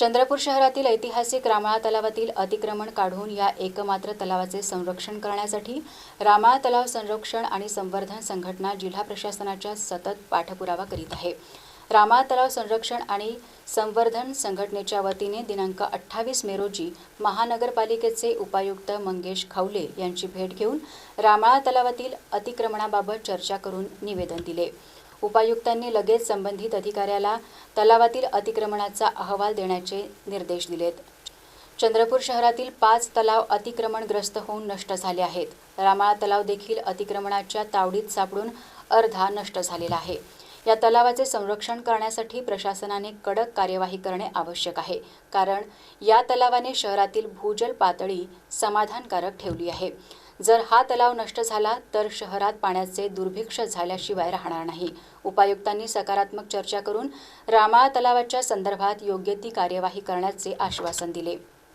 चंद्रपूर शहरातील ऐतिहासिक रामाळा तलावातील अतिक्रमण काढून या एकमात्र तलावाचे संरक्षण करण्यासाठी रामाळा तलाव संरक्षण आणि संवर्धन संघटना जिल्हा प्रशासनाच्या सतत पाठपुरावा करीत आहे. रामाळा तलाव संरक्षण आणि संवर्धन संघटनेच्या वतीने दिनांक अठ्ठावीस मे रोजी महानगरपालिकेचे उपायुक्त मंगेश खवले यांची भेट घेऊन रामाळा तलावातील अतिक्रमणाबाबत चर्चा करून निवेदन दिले. उपायुक्तांनी लगेच संबंधित अधिकाऱ्याला तलावातील अतिक्रमणाचा अहवाल देण्याचे निर्देश दिलेत. चंद्रपूर शहरातील पाच तलाव अतिक्रमणग्रस्त होऊन नष्ट झाले आहेत. रामाळा तलाव देखील अतिक्रमणाच्या तावडीत सापडून अर्धा नष्ट झालेला आहे. या तलावाचे संरक्षण करण्यासाठी प्रशासनाने कडक कार्यवाही करणे आवश्यक आहे कारण या तलावाने शहरातील भूजल पातळी समाधानकारक ठेवली आहे. जर हा तलाव नष्ट झाला तर शहरात पाण्याचे दुर्भिक्ष झाल्याशिवाय राहणार नाही. उपायुक्तांनी सकारात्मक चर्चा करून रामाळा तलावाच्या संदर्भात योग्य ती कार्यवाही करण्याचे आश्वासन दिले.